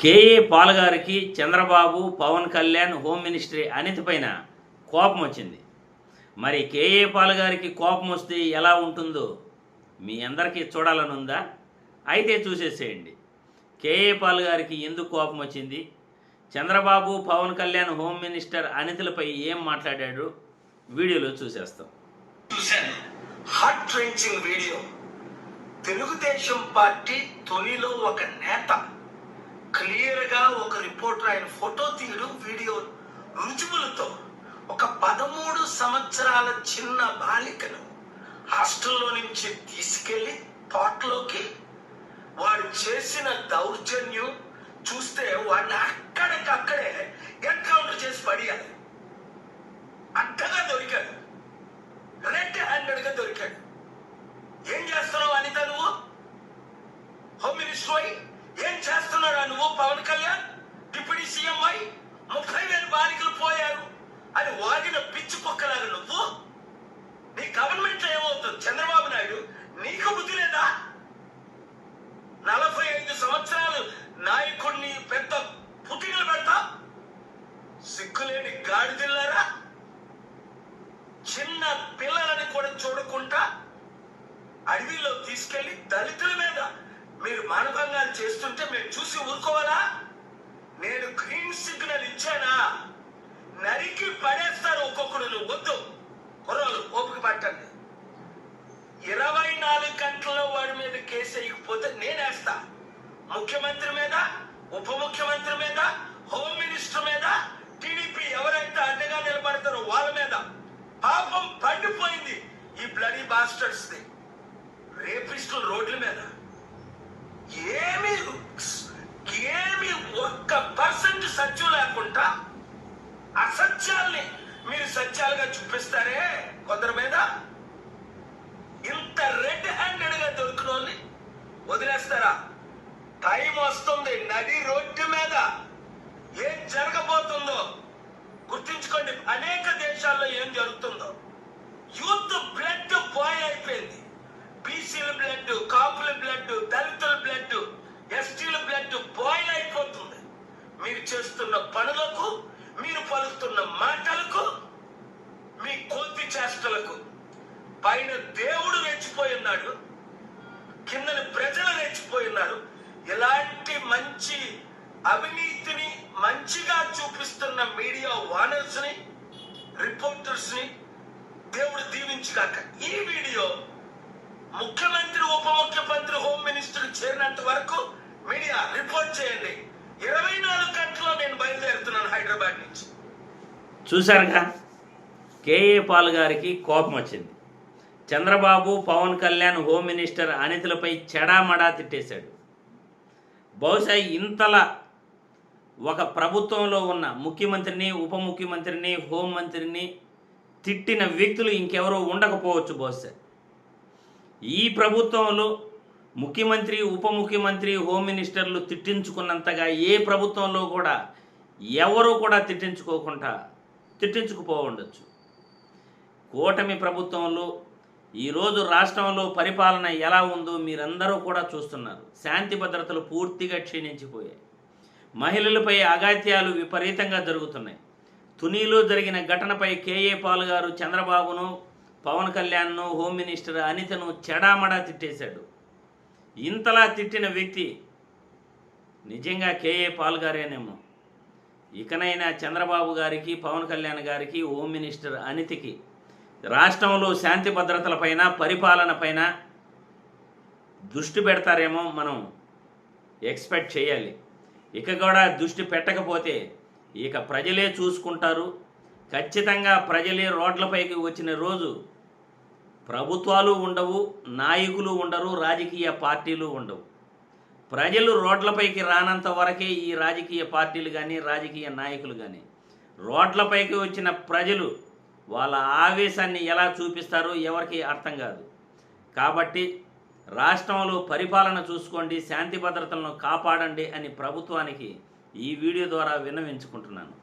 KA Paul గారికి Chandrababu Pawan Kalyan home ministry అనితి పైన కోపం వచ్చింది. మరి కేఏ పాల్ గారికి కోపం వస్తే ఎలా ఉంటుందో మీ అందరికీ చూడాలని ఉందా అయితే చూసేసేయండి. కేఏ పాల్ గారికి ఎందుకు కోపం వచ్చింది? చంద్రబాబు పవన్ కళ్యాణ్ హోమ్ మినిస్టర్ అనితులపై ఏం మాట్లాడాడు? వీడియోలో చూసేస్తాం. చూశాను. హార్ట్ వీడియో తెలుగుదేశం పార్టీ తొలిలో ఒక నేత. క్లియర్గా ఒక రిపోర్టర్ ఆయన ఫోటో తీయడం వీడియో రుజువులతో ఒక పదమూడు సంవత్సరాల చిన్న బాలికను హాస్టల్లో నుంచి తీసుకెళ్ళి తోటలోకి వాడు చేసిన దౌర్జన్యం చూస్తే వాడిని అక్కడికక్కడే ఎన్కౌంటర్ చేసి పడియాలి. అడ్డగా దొరికాడు. రెడ్ హ్యాండెడ్గా దొరికాడు. ఏం చేస్తున్నావు అనిత నువ్వు? హోమ్ మినిస్టర్ ఏం చేస్తున్నారా నువ్వు పవన్ కళ్యాణ్? డిప్యూటీ సీఎం అయి ముప్పై వేల బాలికలు పోయారు. అని వాగిన పిచ్చి కుక్కలాగా నువ్వు? నీ గవర్నమెంట్లో ఏమవుతుంది? చంద్రబాబు నాయుడు నీకు బుద్ధి లేదా? నలభై ఐదు సంవత్సరాలు నాయకుడిని పెద్ద పుట్టినలు పెడతా? సిగ్గులేని గాడిదిల్లారా చిన్న పిల్లలని కూడా చూడకుండా అడవిలో తీసుకెళ్ళి దళితుల మీద మీరు మానభంగాలు చేస్తుంటే మేము చూసి ఊరుకోవాలా? నేను గ్రీన్ సిగ్నల్ ఇచ్చానా? నరికి పడేస్తారు ఒక్కొక్కడు నువ్వు వద్దు. కుర్రోలు ఓపిక పట్టండి. ఇరవై నాలుగు గంటల్లో వాడి మీద కేసు వేయకపోతే నేనేస్తా ముఖ్యమంత్రి మీద ఉప ముఖ్యమంత్రి మీద హోమ్ మినిస్టర్ మీద చూసుకోండి అనేక దేశాల్లో ఏం జరుగుతుందో. యూత్ బ్లడ్ బాయ్ అయిపోయింది. బీసీల బ్లడ్ కాపుల బ్లడ్ దళితుల బ్లడ్ ఎస్టీల బ్లడ్ బాయ్ అయిపోతుంది. మీరు చేస్తున్న పనులకు మీరు పలుకుతున్న మాటలకు మీ కొద్ది చేష్టలకు పైన దేవుడు రెచ్చిపోయినాడు కిందని ప్రజలు రెచ్చిపోయినారు ఇలాంటి మంచి అవినీతిని మంచిగా చూపిస్తున్న మీడియా వానర్స్ని రిపోర్టర్స్ని దేవుడు దీవించుగాక. ఈ వీడియో ముఖ్యమంత్రి ఉప ముఖ్యమంత్రి హోమ్ మినిస్టర్ చేరినంత వరకు మీడియా రిపోర్ట్ చేయండి. ఇరవై నాలుగు గంటల్లో నేను బయలుదేరుతున్నాను హైదరాబాద్ నుంచి. చూశారుగా? కేఏ పాల్ గారికి కోపం వచ్చింది. చంద్రబాబు పవన్ కళ్యాణ్ హోమ్ మినిస్టర్ అనితులపై చెడామడా తిట్టేశాడు. బహుశా ఇంతలా ఒక ప్రభుత్వంలో ఉన్న ముఖ్యమంత్రిని ఉప ముఖ్యమంత్రిని హోంమంత్రిని తిట్టిన వ్యక్తులు ఇంకెవరో ఉండకపోవచ్చు బహుశా. ఈ ప్రభుత్వంలో ముఖ్యమంత్రి ఉప ముఖ్యమంత్రి హోమ్ మినిస్టర్లు తిట్టించుకున్నంతగా ఏ ప్రభుత్వంలో కూడా ఎవరు కూడా తిట్టించుకోకుండా తిట్టించుకుపోవుండొచ్చు. కూటమి ప్రభుత్వంలో ఈరోజు రాష్ట్రంలో పరిపాలన ఎలా ఉందో మీరందరూ కూడా చూస్తున్నారు. శాంతి భద్రతలు పూర్తిగా క్షీణించిపోయాయి. మహిళలపై అగాత్యాలు విపరీతంగా జరుగుతున్నాయి. తునీలో జరిగిన ఘటనపై కేఏ పాల్ గారు చంద్రబాబును పవన్ కళ్యాణ్ను హోమ్ మినిస్టర్ అనితను చెడామడా తిట్టేశాడు. ఇంతలా తిట్టిన వ్యక్తి నిజంగా కేఏ పాల్ గారేనేమో. ఇకనైనా చంద్రబాబు గారికి పవన్ కళ్యాణ్ గారికి హోమ్ మినిస్టర్ అనితికి రాష్ట్రంలో శాంతి భద్రతలపైన పరిపాలనపైన దృష్టి పెడతారేమో మనం ఎక్స్పెక్ట్ చేయాలి. ఇక కూడా దృష్టి పెట్టకపోతే ఇక ప్రజలే చూసుకుంటారు. ఖచ్చితంగా ప్రజలే రోడ్లపైకి వచ్చిన రోజు ప్రభుత్వాలు ఉండవు నాయకులు ఉండరు రాజకీయ పార్టీలు ఉండవు. ప్రజలు రోడ్లపైకి రానంత వరకే ఈ రాజకీయ పార్టీలు కానీ రాజకీయ నాయకులు కానీ రోడ్లపైకి వచ్చిన ప్రజలు వాళ్ళ ఆవేశాన్ని ఎలా చూపిస్తారో ఎవరికి అర్థం కాదు. కాబట్టి రాష్ట్రంలో పరిపాలన చూసుకోండి శాంతి భద్రతలను కాపాడండి అని ప్రభుత్వానికి ఈ వీడియో ద్వారా విన్నవించుకుంటున్నాను.